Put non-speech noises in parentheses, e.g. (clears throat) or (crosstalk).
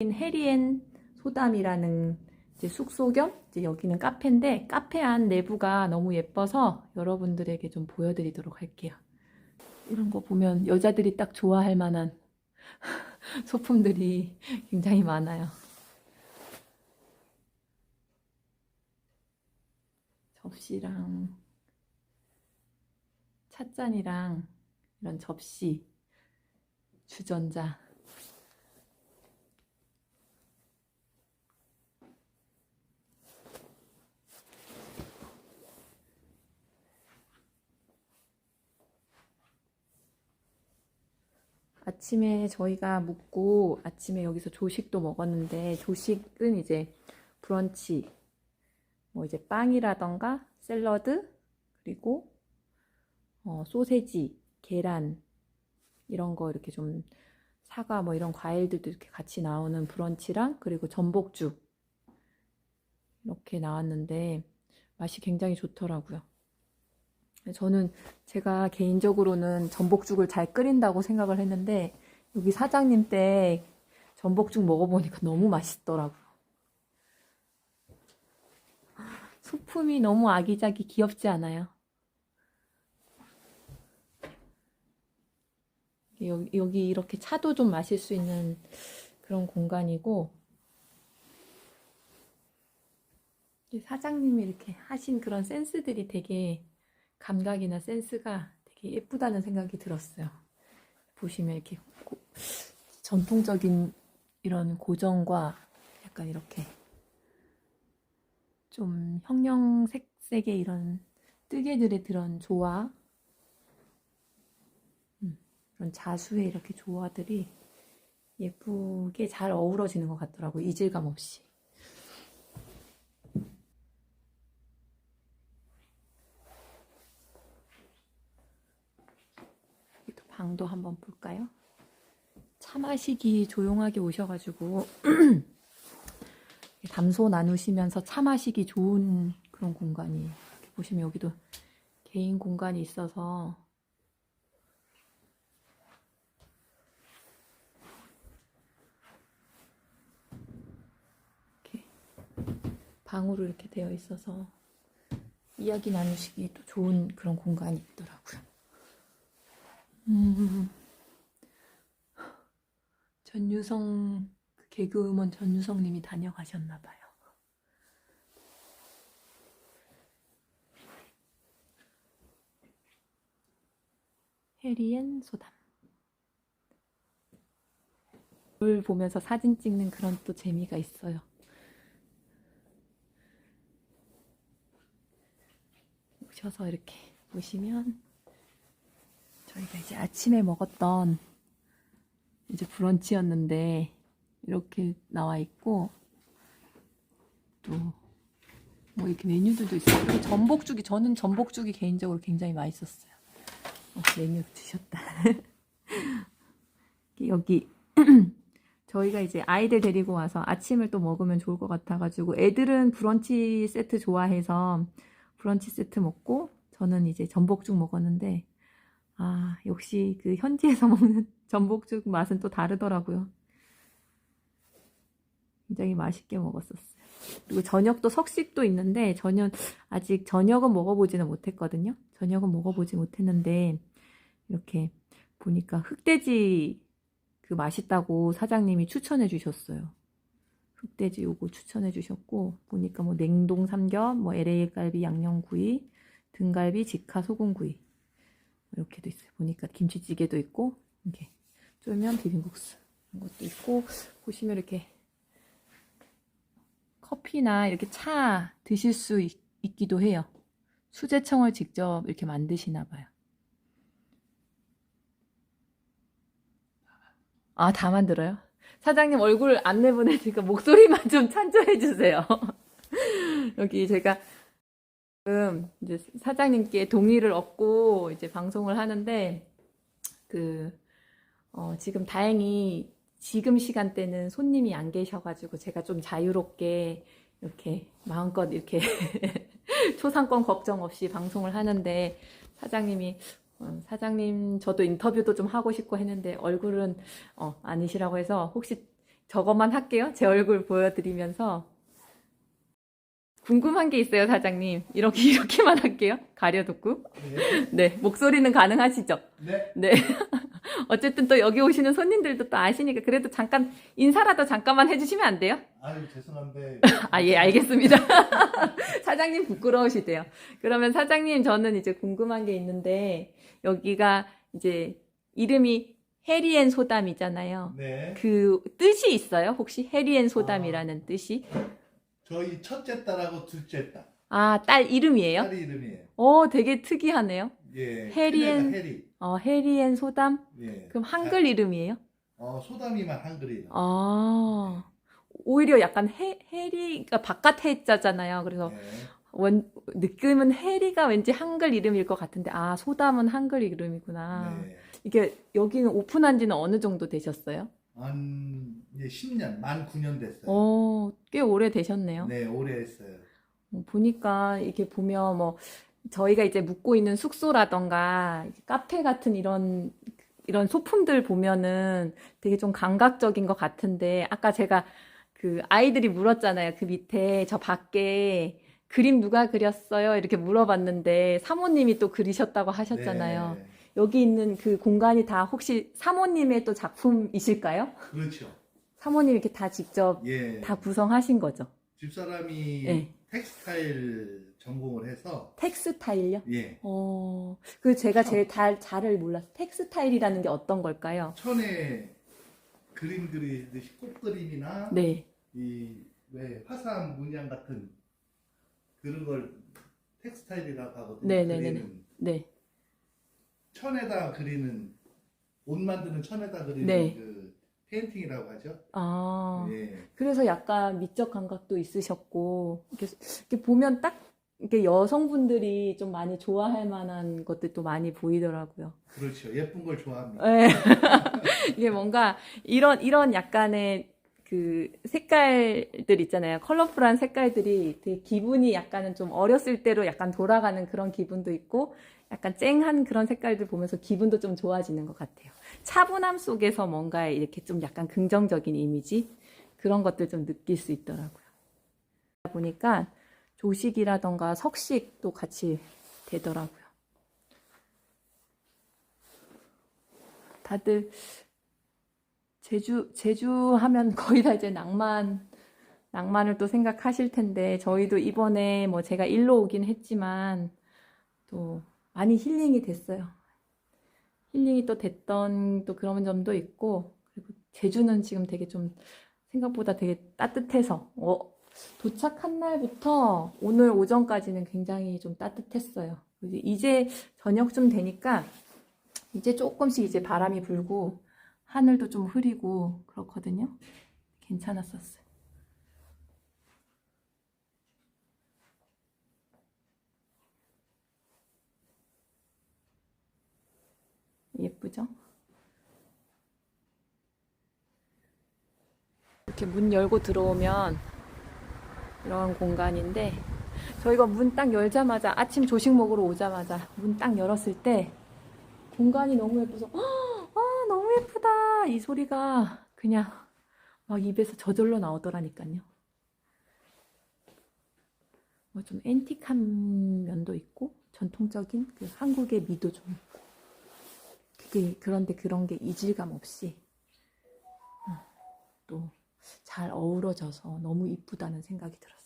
해리엔 소담이라는 숙소 겸 여기는 카페인데 카페 안 내부가 너무 예뻐서 여러분들에게 좀 보여드리도록 할게요. 이런 거 보면 여자들이 딱 좋아할 만한 (laughs) 소품들이 굉장히 많아요. 접시랑 찻잔이랑 이런 접시, 주전자. 아침에 저희가 묵고 아침에 여기서 조식도 먹었는데 조식은 이제 브런치 뭐 이제 빵이라던가 샐러드 그리고 어, 소세지, 계란 이런 거 이렇게 좀 사과 뭐 이런 과일들도 이렇게 같이 나오는 브런치랑 그리고 전복죽 이렇게 나왔는데 맛이 굉장히 좋더라고요. 저는 제가 개인적으로는 전복죽을 잘 끓인다고 생각을 했는데 여기 사장님 때 전복죽 먹어보니까 너무 맛있더라고요. 소품이 너무 아기자기 귀엽지 않아요? 여기, 여기 이렇게 차도 좀 마실 수 있는 그런 공간이고 사장님이 이렇게 하신 그런 센스들이 되게 감각이나 센스가 되게 예쁘다는 생각이 들었어요. 보시면 이렇게 고, 전통적인 이런 고정과 약간 이렇게 좀 형형색색의 이런 뜨개들의 그런 조화, 음, 그런 자수의 이렇게 조화들이 예쁘게 잘 어우러지는 것 같더라고요. 이질감 없이. 또 방도 한번 볼까요? 차 마시기 조용하게 오셔가지고 (clears throat) 담소 나누시면서 차 마시기 좋은 그런 공간이에요. 보시면 여기도 개인 공간이 있어서 이렇게 방으로 이렇게 되어 있어서 이야기 나누시기 또 좋은 그런 공간이 있더라고요. 음, 전유성 그 개그우먼 전유성님이 다녀가셨나 봐요. 해리엔 소담. 물 보면서 사진 찍는 그런 또 재미가 있어요. 오셔서 이렇게 보시면 저희가 이제 아침에 먹었던 이제 브런치였는데 이렇게 나와 있고 또 뭐 이렇게 메뉴들도 있어요. 그리고 전복죽이 저는 전복죽이 개인적으로 굉장히 맛있었어요. 어, 메뉴 드셨다. (laughs) 여기 (clears throat) 저희가 이제 아이들 데리고 와서 아침을 또 먹으면 좋을 것 같아가지고 애들은 브런치 세트 좋아해서 브런치 세트 먹고 저는 이제 전복죽 먹었는데 아 역시 그 현지에서 (laughs) 먹는 전복죽 맛은 또 다르더라고요. 굉장히 맛있게 먹었었어요. 그리고 저녁도 석식도 있는데 저녁 아직 저녁은 먹어보지는 못했거든요. 저녁은 먹어보지 못했는데 이렇게 보니까 흑돼지 그 맛있다고 사장님이 추천해 주셨어요. 흑돼지 요거 추천해 주셨고 보니까 뭐 냉동 삼겹, 뭐 LA 갈비, 양념구이, 등갈비, 직화, 소금구이 이렇게도 있어요. 보니까 김치찌개도 있고 이렇게 쫄면 비빔국수 이런 것도 있고 보시면 이렇게 커피나 이렇게 차 드실 수 있, 있기도 해요. 수제청을 직접 이렇게 만드시나 봐요. 아, 다 만들어요? 사장님 얼굴 안 내보내니까 목소리만 좀 (laughs) 찬조해 주세요. (laughs) 여기 제가 지금 이제 사장님께 동의를 얻고 이제 방송을 하는데 그 어, 지금 다행히 지금 시간대는 손님이 안 계셔가지고 제가 좀 자유롭게 이렇게 마음껏 이렇게 (laughs) 초상권 걱정 없이 방송을 하는데 사장님이 어, 사장님 저도 인터뷰도 좀 하고 싶고 했는데 얼굴은 어, 아니시라고 해서 혹시 저것만 할게요. 제 얼굴 보여드리면서. 궁금한 게 있어요, 사장님. 이렇게, (laughs) 이렇게만 할게요. 가려듣고. 네. 네, 목소리는 가능하시죠? 네. 네. (laughs) 어쨌든 또 여기 오시는 손님들도 또 아시니까 그래도 잠깐 인사라도 잠깐만 해주시면 안 돼요? 아유 죄송한데. (laughs) 아, 예, 알겠습니다. 사장님 부끄러우시대요. 그러면 사장님, 저는 이제 궁금한 게 있는데, 여기가 이제 이름이 해리앤 소담이잖아요. 네. 그 뜻이 있어요? 혹시 해리앤 소담이라는 뜻이? 저희 첫째 딸하고 둘째 딸. 아, 딸 이름이에요? 딸이 이름이에요. 어, 되게 특이하네요. 예. 해리앤- 큰애가 해리. 어, 해리 앤 소담? 예. 그럼 한글 이름이에요? 어 소담이만 한글이에요. 아, 오히려 약간 해, 해리 가 바깥 해자잖아요. 그래서 네. 원, 느낌은 해리가 왠지 한글 이름일 것 같은데, 아, 소담은 한글 이름이구나. 네. 이게 여기는 오픈한 지는 어느 정도 되셨어요? 한 이제 10년, 만 9년 됐어요. 어, 꽤 오래 되셨네요. 네, 오래 했어요. 어, 보니까 이렇게 보면 뭐 저희가 이제 묵고 있는 숙소라던가 카페 같은 이런 이런 소품들 보면은 되게 좀 감각적인 것 같은데 아까 제가 그 아이들이 물었잖아요. 그 밑에 저 밖에 그림 누가 그렸어요? 이렇게 물어봤는데 사모님이 또 그리셨다고 하셨잖아요. 네, 여기 있는 그 공간이 다 혹시 사모님의 또 작품이실까요? 그렇죠. 사모님 이렇게 다 직접 예. 다 구성하신 거죠? 집사람이 네. 텍스타일 전공을 해서 텍스타일요? 예. 어, 그 제가 제일 잘, 잘을 몰랐어요. 텍스타일이라는 게 어떤 걸까요? 천에 그림 그리듯이 꽃 그림이나 네. 이왜 화사한 문양 같은 그런 걸 텍스타일이라고 하거든요. 네네네네. 그리는 네. 천에다 그리는 옷 만드는 천에다 그리는 네. 그 페인팅이라고 하죠. 아, 예. 그래서 약간 미적 감각도 있으셨고, 이렇게, 이렇게 보면 딱, 이렇게 여성분들이 좀 많이 좋아할 만한 것들도 많이 보이더라고요. 그렇죠. 예쁜 걸 좋아합니다. 네. (laughs) 이게 뭔가 이런 이런 약간의 그 색깔들 있잖아요. 컬러풀한 색깔들이 되게 기분이 약간은 좀 어렸을 때로 약간 돌아가는 그런 기분도 있고 약간 쨍한 그런 색깔들 보면서 기분도 좀 좋아지는 것 같아요. 차분함 속에서 뭔가 이렇게 좀 약간 긍정적인 이미지 그런 것들 좀 느낄 수 있더라고요. 보니까 조식이라던가 석식도 같이 되더라고요. 다들 제주, 제주 하면 (laughs) 거의 다 이제 낭만, 낭만을 또 생각하실 텐데, 저희도 이번에 뭐 제가 일로 오긴 했지만, 또 많이 힐링이 됐어요. 힐링이 또 됐던 또 그런 점도 있고, 그리고 제주는 지금 되게 좀 생각보다 되게 따뜻해서, 어, 도착한 날부터 오늘 오전까지는 굉장히 좀 따뜻했어요. 이제- 저녁쯤 되니까, 이제 조금씩 이제 바람이 불고, 하늘도 좀 흐리고 그렇거든요. 괜찮았었어요. 예쁘죠? 이렇게 문 열고 들어오면 이런 공간인데 저희가 문 딱 열자마자 아침 조식 먹으러 오자마자 문 딱 열었을 때 공간이 너무 예뻐서 (gasps) 아, 너무 예쁘다. 이 소리가 그냥 막 입에서 저절로 나오더라니까요. 뭐 좀 앤틱한 면도 있고 전통적인 그 한국의 미도 좀 있고 그게 그런데 그런 게 이질감 없이 또 잘 어우러져서 너무 이쁘다는 생각이 들었어요.